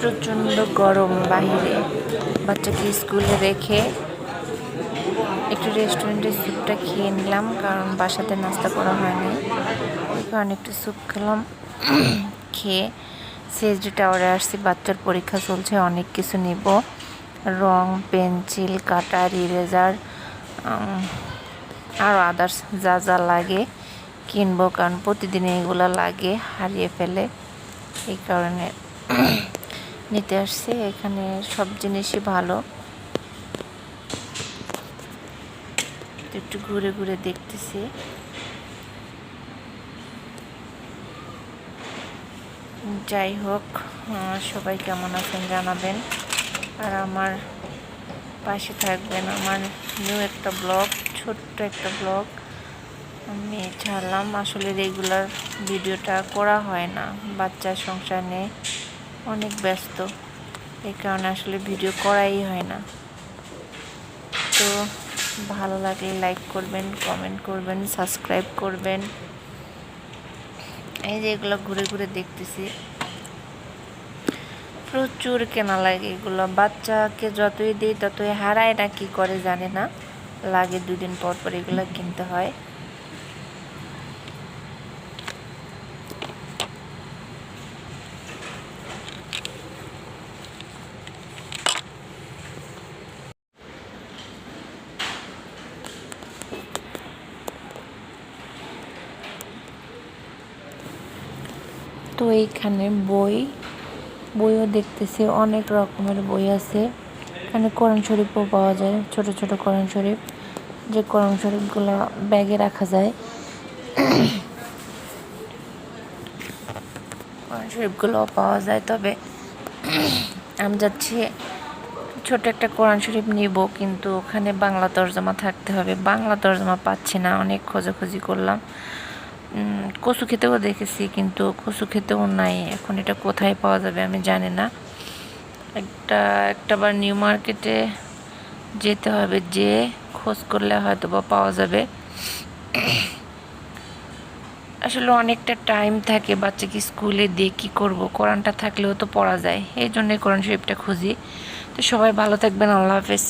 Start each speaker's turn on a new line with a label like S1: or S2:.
S1: প্রচণ্ড গরম বাহিরে। বাচ্চাকে স্কুলে রেখে একটু রেস্টুরেন্টের স্যুপটা খেয়ে নিলাম, কারণ বাসাতে নাস্তা করা হয়নি। কারণে একটু স্যুপ খেলাম, খেয়ে সিএসডি টাওয়ারে আসছি। বাচ্চার পরীক্ষা চলছে, অনেক কিছু নিব। রং, পেন্সিল, কাটার, ইরেজার আরও আদার্স যা যা লাগে কিনবো, কারণ প্রতিদিন এগুলো লাগে হারিয়ে ফেলে। এই কারণে নিতে আসছে, এখানে সব জিনিসই ভালো। একটু ঘুরে ঘুরে দেখতেছি। যাই হোক সবাই কেমন আছেন জানাবেন। আর আমার পাশে থাকবেন আমার নিউ একটা ব্লগ ছোট্ট একটা ব্লগ আমি ছাড়লাম আসলে রেগুলার ভিডিওটা করা হয় না বাচ্চার সংসার নিয়ে। অনেক ব্যস্ত। এই কারণে আসলে ভিডিও করাই হয় না। তো ভালো লাগলে লাইক করবেন কমেন্ট করবেন সাবস্ক্রাইব করবেন। এই যে এগুলো ঘুরে ঘুরে দেখতেছি। প্রচুর কেনা লাগে এগুলো। বাচ্চাকে যতই দিই ততই হারায় না, কি করে জানে না? লাগে দুদিন পর পর এগুলো কিনতে হয়। তো এইখানে বই, বইও দেখতেছি, অনেক রকমের বই আছে। এখানে কোরআন শরীফও পাওয়া যায়, ছোট ছোট কোরআন শরীফ। যে কোরআন শরীফগুলো ব্যাগে রাখা যায়। কোরআন শরীফগুলোও পাওয়া যায়, তবে আমি যাচ্ছি, ছোট একটা কোরআন শরীফ নিব, কিন্তু ওখানে বাংলা তর্জমা থাকতে হবে। বাংলা তর্জমা পাচ্ছি না, অনেক খোঁজাখুঁজি করলাম। কচু খেতেও দেখেছি, কিন্তু কচু খেতেও নাই। এখন এটা কোথায় পাওয়া যাবে আমি জানি না। একটা একটা বার নিউ মার্কেটে যেতে হবে, যে খোঁজ করলে হয়তো বা পাওয়া যাবে। আসলে অনেকটা টাইম থাকে বাচ্চাকে স্কুলে দিয়ে কী করব, কোরআনটা থাকলেও তো পড়া যায়। এই জন্যই কোরআন শরীফটা খুঁজি। তো সবাই ভালো থাকবেন, আল্লাহ হাফেজ।